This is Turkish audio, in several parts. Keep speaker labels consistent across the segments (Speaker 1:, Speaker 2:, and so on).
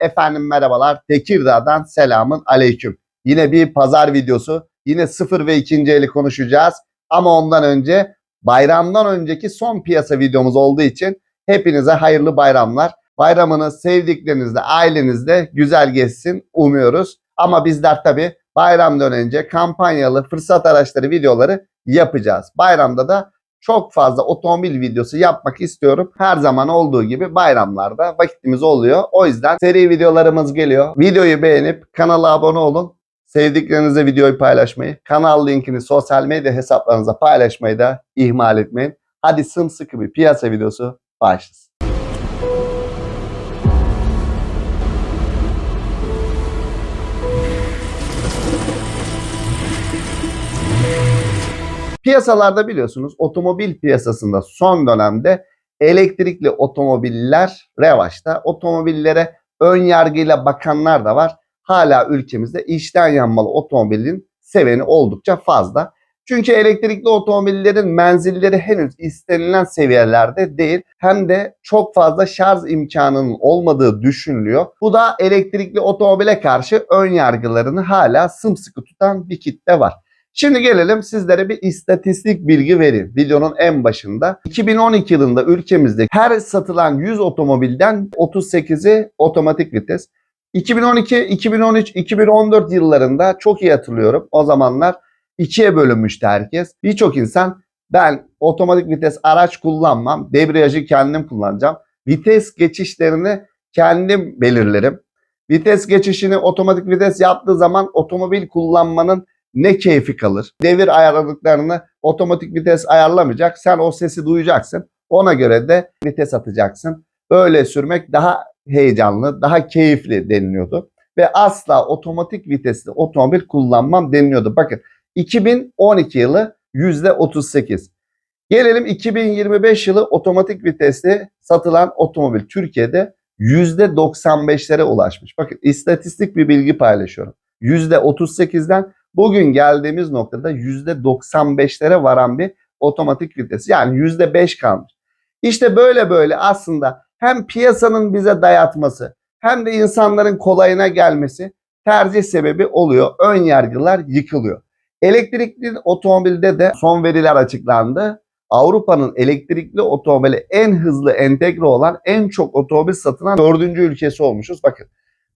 Speaker 1: Efendim merhabalar. Tekirdağ'dan selamın aleyküm. Yine bir pazar videosu. Yine sıfır ve ikinci eli konuşacağız. Ama ondan önce bayramdan önceki son piyasa videomuz olduğu için hepinize hayırlı bayramlar. Bayramınız sevdiklerinizle, ailenizle güzel geçsin umuyoruz. Ama bizler tabii bayramdan önce kampanyalı fırsat araçları videoları yapacağız. Bayramda da çok fazla otomobil videosu yapmak istiyorum. Her zaman olduğu gibi bayramlarda vakitimiz oluyor. O yüzden seri videolarımız geliyor. Videoyu beğenip kanala abone olun. Sevdiklerinize videoyu paylaşmayı, kanal linkini sosyal medya hesaplarınıza paylaşmayı da ihmal etmeyin. Hadi sımsıkı bir piyasa videosu başlasın. Piyasalarda biliyorsunuz otomobil piyasasında son dönemde elektrikli otomobiller revaçta. Otomobillere ön yargıyla bakanlar da var. Hala ülkemizde içten yanmalı otomobilin seveni oldukça fazla. Çünkü elektrikli otomobillerin menzilleri henüz istenilen seviyelerde değil. Hem de çok fazla şarj imkanının olmadığı düşünülüyor. Bu da elektrikli otomobile karşı ön yargılarını hala sımsıkı tutan bir kitle var. Şimdi gelelim sizlere bir istatistik bilgi vereyim. Videonun en başında 2012 yılında ülkemizde her satılan 100 otomobilden 38'i otomatik vites. 2012, 2013, 2014 yıllarında çok iyi hatırlıyorum. O zamanlar ikiye bölünmüştü herkes. Birçok insan ben otomatik vites araç kullanmam. Debriyajı kendim kullanacağım. Vites geçişlerini kendim belirlerim. Vites geçişini otomatik vites yaptığı zaman otomobil kullanmanın ne keyfi kalır. Devir ayarladıklarını otomatik vites ayarlamayacak. Sen o sesi duyacaksın. Ona göre de vites atacaksın. Böyle sürmek daha heyecanlı, daha keyifli deniliyordu. Ve asla otomatik vitesli otomobil kullanmam deniliyordu. Bakın 2012 yılı %38. Gelelim 2025 yılı otomatik vitesli satılan otomobil Türkiye'de %95'lere ulaşmış. Bakın istatistik bir bilgi paylaşıyorum. %38'den bugün geldiğimiz noktada %95'lere varan bir otomatik vites. Yani %5 kalmış. İşte böyle böyle aslında hem piyasanın bize dayatması hem de insanların kolayına gelmesi tercih sebebi oluyor. Ön yargılar yıkılıyor. Elektrikli otomobilde de son veriler açıklandı. Avrupa'nın elektrikli otomobile en hızlı entegre olan en çok otomobil satılan dördüncü ülkesi olmuşuz. Bakın.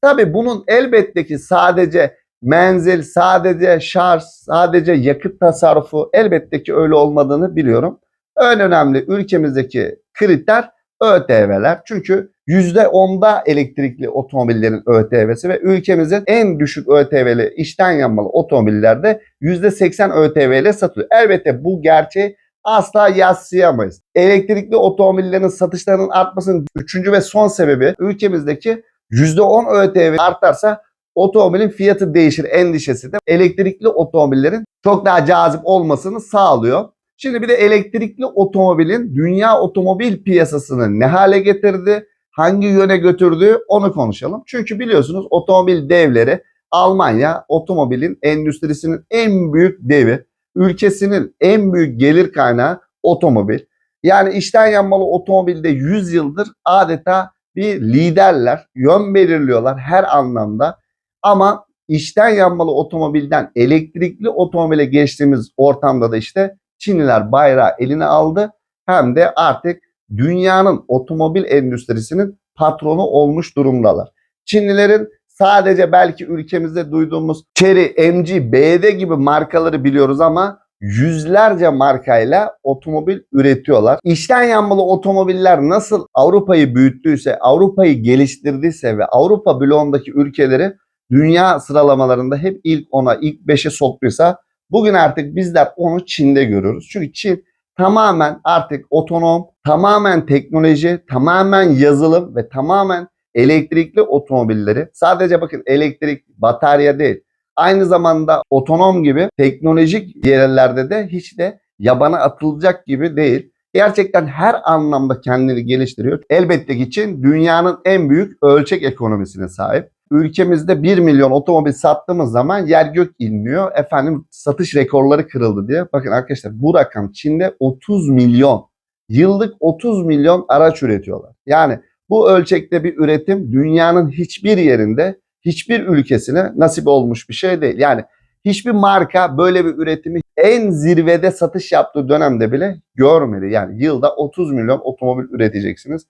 Speaker 1: Tabi bunun elbette ki sadece menzil, sadece şarj, sadece yakıt tasarrufu elbette ki öyle olmadığını biliyorum. En önemli ülkemizdeki kriter ÖTV'ler. Çünkü %10'da elektrikli otomobillerin ÖTV'si ve ülkemizin en düşük ÖTV'li içten yanmalı otomobillerde %80 ÖTV ile satılıyor. Elbette bu gerçeği asla yadsıyamayız. Elektrikli otomobillerin satışlarının artmasının üçüncü ve son sebebi ülkemizdeki %10 ÖTV artarsa otomobilin fiyatı değişir endişesi de elektrikli otomobillerin çok daha cazip olmasını sağlıyor. Şimdi bir de elektrikli otomobilin dünya otomobil piyasasını ne hale getirdi, hangi yöne götürdü onu konuşalım. Çünkü biliyorsunuz otomobil devleri Almanya otomobilin endüstrisinin en büyük devi, ülkesinin en büyük gelir kaynağı otomobil. Yani içten yanmalı otomobilde 100 yıldır adeta bir liderler, yön belirliyorlar her anlamda. Ama içten yanmalı otomobilden elektrikli otomobile geçtiğimiz ortamda da işte Çinliler bayrağı eline aldı. Hem de artık dünyanın otomobil endüstrisinin patronu olmuş durumdalar. Çinlilerin sadece belki ülkemizde duyduğumuz Chery, MG, BYD gibi markaları biliyoruz ama yüzlerce markayla otomobil üretiyorlar. İçten yanmalı otomobiller nasıl Avrupa'yı büyüttüyse, Avrupa'yı geliştirdiyse ve Avrupa bloğundaki ülkeleri dünya sıralamalarında hep ilk 10'a, ilk 5'e soktuysa bugün artık bizler onu Çin'de görüyoruz. Çünkü Çin tamamen artık otonom, tamamen teknoloji, tamamen yazılım ve tamamen elektrikli otomobilleri sadece bakın elektrik, batarya değil. Aynı zamanda otonom gibi teknolojik yerlerde de hiç de yabana atılacak gibi değil. Gerçekten her anlamda kendini geliştiriyor. Elbette ki Çin dünyanın en büyük ölçek ekonomisine sahip ülkemizde 1 milyon otomobil sattığımız zaman yer gök inliyor. Efendim satış rekorları kırıldı diye. Bakın arkadaşlar bu rakam Çin'de 30 milyon. Yıllık 30 milyon araç üretiyorlar. Yani Bu ölçekte bir üretim dünyanın hiçbir yerinde, hiçbir ülkesine nasip olmuş bir şey değil. Yani hiçbir marka böyle bir üretimi en zirvede satış yaptığı dönemde bile görmedi. Yani yılda 30 milyon otomobil üreteceksiniz.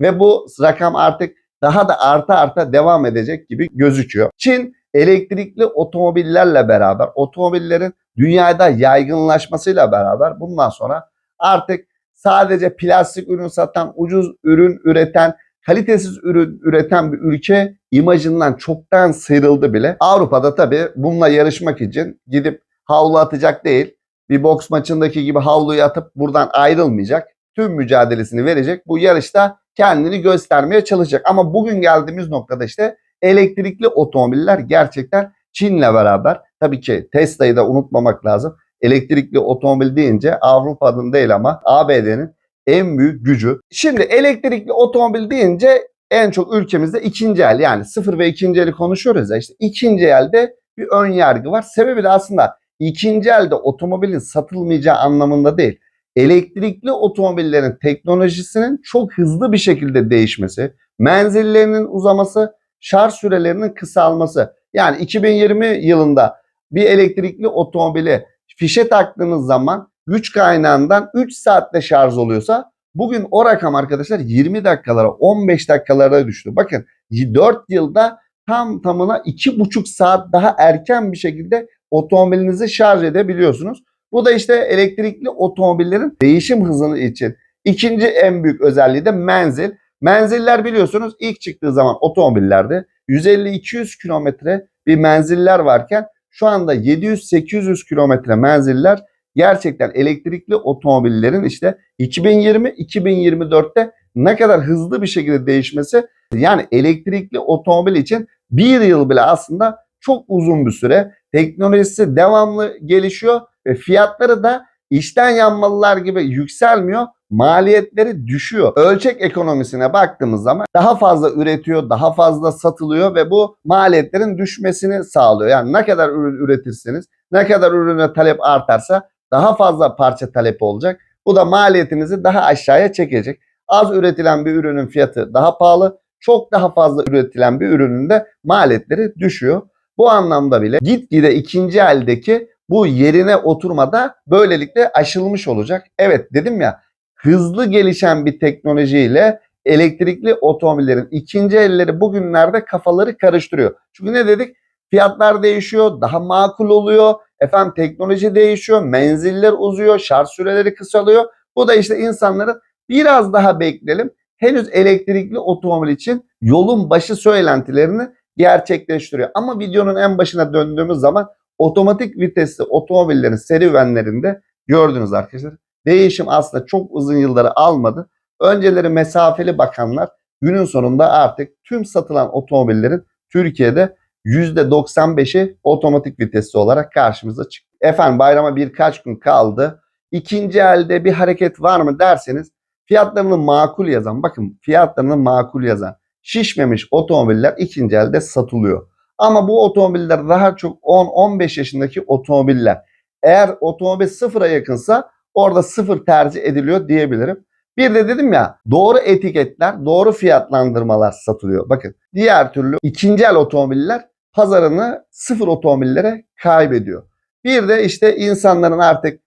Speaker 1: Ve bu rakam artık daha da arta arta devam edecek gibi gözüküyor. Çin elektrikli otomobillerle beraber otomobillerin dünyada yaygınlaşmasıyla beraber bundan sonra artık sadece plastik ürün satan, ucuz ürün üreten, kalitesiz ürün üreten bir ülke imajından çoktan sıyrıldı bile. Avrupa'da tabii bununla yarışmak için gidip havlu atacak değil. Bir boks maçındaki gibi havluyu atıp buradan ayrılmayacak. Tüm mücadelesini verecek. Bu yarışta kendini göstermeye çalışacak. Ama bugün geldiğimiz noktada işte elektrikli otomobiller gerçekten Çin'le beraber tabii ki Tesla'yı da unutmamak lazım. Elektrikli otomobil deyince Avrupa'nın değil ama ABD'nin en büyük gücü. Şimdi elektrikli otomobil deyince en çok ülkemizde ikinci el yani sıfır ve ikinci eli konuşuyoruz ya işte ikinci elde bir ön yargı var. Sebebi de aslında ikinci elde otomobilin satılmayacağı anlamında değil. Elektrikli otomobillerin teknolojisinin çok hızlı bir şekilde değişmesi, menzillerinin uzaması, şarj sürelerinin kısalması. Yani 2020 yılında bir elektrikli otomobili fişe taktığınız zaman güç kaynağından 3 saatte şarj oluyorsa bugün o rakam arkadaşlar 20 dakikalara 15 dakikalara düştü. Bakın 4 yılda tam tamına 2,5 saat daha erken bir şekilde otomobilinizi şarj edebiliyorsunuz. Bu da işte elektrikli otomobillerin değişim hızını için. İkinci en büyük özelliği de menzil. Menziller biliyorsunuz ilk çıktığı zaman otomobillerde 150-200 kilometre bir menziller varken şu anda 700-800 kilometre menziller gerçekten elektrikli otomobillerin işte 2020-2024'te ne kadar hızlı bir şekilde değişmesi yani elektrikli otomobil için bir yıl bile aslında çok uzun bir süre. Teknolojisi devamlı gelişiyor ve fiyatları da işten yanmalılar gibi yükselmiyor. Maliyetleri düşüyor. Ölçek ekonomisine baktığımız zaman daha fazla üretiyor, daha fazla satılıyor ve bu maliyetlerin düşmesini sağlıyor. Yani ne kadar ürün üretirseniz, ne kadar ürüne talep artarsa daha fazla parça talepi olacak. Bu da maliyetinizi daha aşağıya çekecek. Az üretilen bir ürünün fiyatı daha pahalı, çok daha fazla üretilen bir ürünün de maliyetleri düşüyor. Bu anlamda bile gitgide ikinci eldeki bu yerine oturmada böylelikle aşılmış olacak. Evet dedim ya hızlı gelişen bir teknolojiyle elektrikli otomobillerin ikinci elleri bugünlerde kafaları karıştırıyor. Çünkü ne dedik? Fiyatlar değişiyor, daha makul oluyor. Efendim teknoloji değişiyor, menziller uzuyor, şarj süreleri kısalıyor. Bu da işte insanların biraz daha bekleyelim. Henüz elektrikli otomobil için yolun başı söylentilerini gerçekleştiriyor. Ama videonun en başına döndüğümüz zaman otomatik vitesli otomobillerin serüvenlerinde gördünüz arkadaşlar. Değişim aslında çok uzun yılları almadı. Önceleri mesafeli bakanlar günün sonunda artık tüm satılan otomobillerin Türkiye'de %95'i otomatik vitesli olarak karşımıza çıktı. Efendim bayrama birkaç gün kaldı. İkinci elde bir hareket var mı derseniz fiyatlarını makul yazan bakın fiyatlarını makul yazan şişmemiş otomobiller ikinci elde satılıyor. Ama bu otomobiller daha çok 10-15 yaşındaki otomobiller. Eğer otomobil sıfıra yakınsa orada sıfır tercih ediliyor diyebilirim. Bir de dedim ya doğru etiketler, doğru fiyatlandırmalar satılıyor. Bakın diğer türlü ikinci el otomobiller pazarını sıfır otomobillere kaybediyor. Bir de işte insanların artık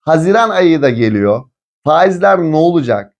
Speaker 1: Haziran ayı da geliyor. Faizler ne olacak?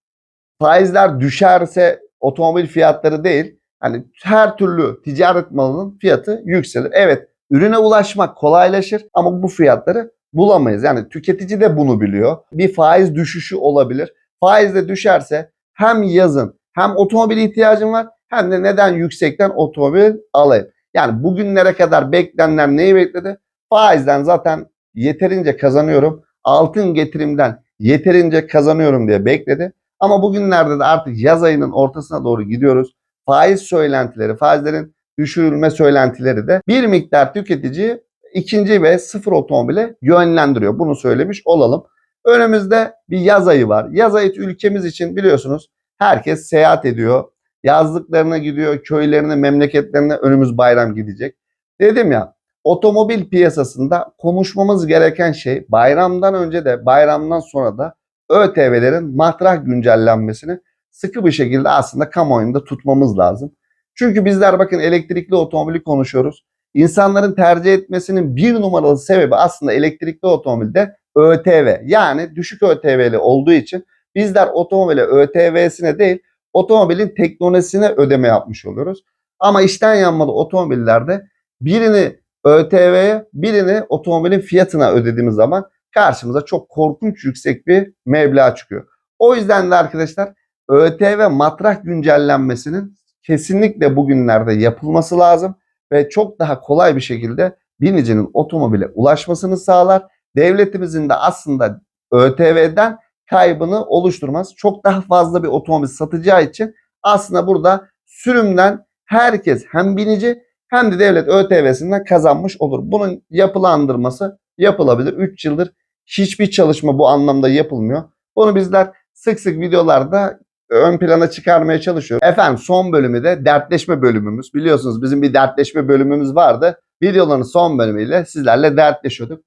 Speaker 1: Faizler düşerse otomobil fiyatları değil. Hani her türlü ticaret malının fiyatı yükselir. Evet ürüne ulaşmak kolaylaşır ama bu fiyatları bulamayız. Yani tüketici de bunu biliyor. Bir faiz düşüşü olabilir. Faiz de düşerse hem yazın hem otomobil ihtiyacım var hem de neden yüksekten otomobil alayım. Yani bugünlere kadar beklenenler neyi bekledi? Faizden zaten yeterince kazanıyorum. Altın getirimden yeterince kazanıyorum diye bekledi. Ama bugünlerde de artık yaz ayının ortasına doğru gidiyoruz. Faiz söylentileri, faizlerin düşürülme söylentileri de bir miktar tüketici ikinci ve sıfır otomobile yönlendiriyor. Bunu söylemiş olalım. Önümüzde bir yaz ayı var. Yaz ayı ülkemiz için biliyorsunuz herkes seyahat ediyor. Yazlıklarına gidiyor, köylerine, memleketlerine önümüz bayram gidecek. Dedim ya otomobil piyasasında konuşmamız gereken şey bayramdan önce de bayramdan sonra da ÖTV'lerin matrah güncellenmesini sıkı bir şekilde aslında kamuoyunda tutmamız lazım. Çünkü bizler bakın elektrikli otomobili konuşuyoruz. İnsanların tercih etmesinin bir numaralı sebebi aslında elektrikli otomobilde ÖTV. Yani düşük ÖTV'li olduğu için bizler otomobile ÖTV'sine değil otomobilin teknolojisine ödeme yapmış oluyoruz. Ama içten yanmalı otomobillerde birini ÖTV'ye birini otomobilin fiyatına ödediğimiz zaman karşımıza çok korkunç yüksek bir meblağ çıkıyor. O yüzden de arkadaşlar ÖTV matrah güncellenmesinin kesinlikle bugünlerde yapılması lazım ve çok daha kolay bir şekilde binicinin otomobile ulaşmasını sağlar. Devletimizin de aslında ÖTV'den kaybını oluşturmaz. Çok daha fazla bir otomobil satacağı için aslında burada sürümden herkes hem binici hem de devlet ÖTV'sinden kazanmış olur. Bunun yapılandırması yapılabilir. 3 yıldır hiçbir çalışma bu anlamda yapılmıyor. Bunu bizler sık sık videolarda ön plana çıkarmaya çalışıyoruz. Efendim son bölümü de dertleşme bölümümüz. Biliyorsunuz bizim bir dertleşme bölümümüz vardı. Videoların son bölümüyle sizlerle dertleşiyorduk.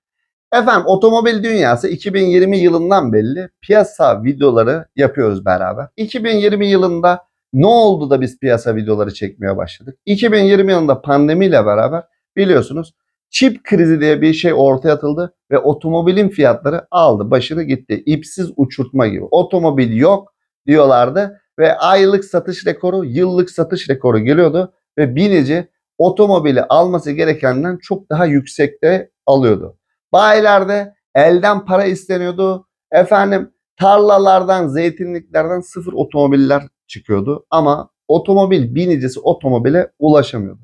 Speaker 1: Efendim otomobil dünyası 2020 yılından belli piyasa videoları yapıyoruz beraber. 2020 yılında ne oldu da biz piyasa videoları çekmeye başladık? 2020 yılında pandemiyle beraber biliyorsunuz çip krizi diye bir şey ortaya atıldı ve otomobilin fiyatları aldı başını gitti. İpsiz uçurtma gibi. Otomobil yok diyorlardı ve aylık satış rekoru, yıllık satış rekoru geliyordu ve binici otomobili alması gerekenden çok daha yüksekte alıyordu. Bayilerde elden para isteniyordu. Efendim tarlalardan, zeytinliklerden sıfır otomobiller çıkıyordu ama otomobil binicisi otomobile ulaşamıyordu.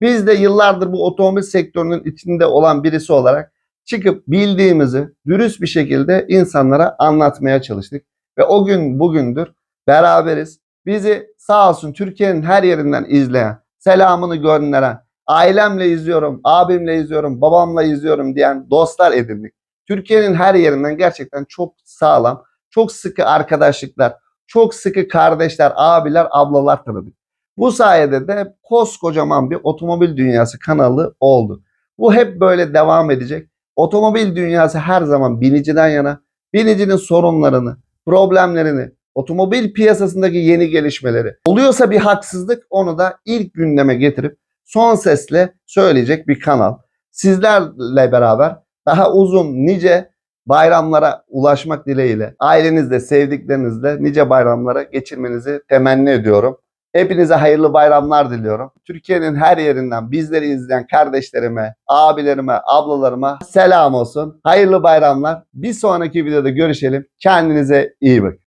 Speaker 1: Biz de yıllardır bu otomobil sektörünün içinde olan birisi olarak çıkıp bildiğimizi dürüst bir şekilde insanlara anlatmaya çalıştık. Ve o gün bugündür beraberiz. Bizi sağ olsun Türkiye'nin her yerinden izleyen, selamını gönderen, ailemle izliyorum, abimle izliyorum, babamla izliyorum diyen dostlar edindik. Türkiye'nin her yerinden gerçekten çok sağlam, çok sıkı arkadaşlıklar, çok sıkı kardeşler, abiler, ablalar tanıdık. Bu sayede de koskocaman bir otomobil dünyası kanalı oldu. Bu hep böyle devam edecek. Otomobil dünyası her zaman biniciden yana, binicinin sorunlarını, problemlerini, otomobil piyasasındaki yeni gelişmeleri, oluyorsa bir haksızlık onu da ilk gündeme getirip son sesle söyleyecek bir kanal. Sizlerle beraber daha uzun nice bayramlara ulaşmak dileğiyle ailenizle, sevdiklerinizle nice bayramlara geçirmenizi temenni ediyorum. Hepinize hayırlı bayramlar diliyorum. Türkiye'nin her yerinden bizleri izleyen kardeşlerime, abilerime, ablalarıma selam olsun. Hayırlı bayramlar. Bir sonraki videoda görüşelim. Kendinize iyi bakın.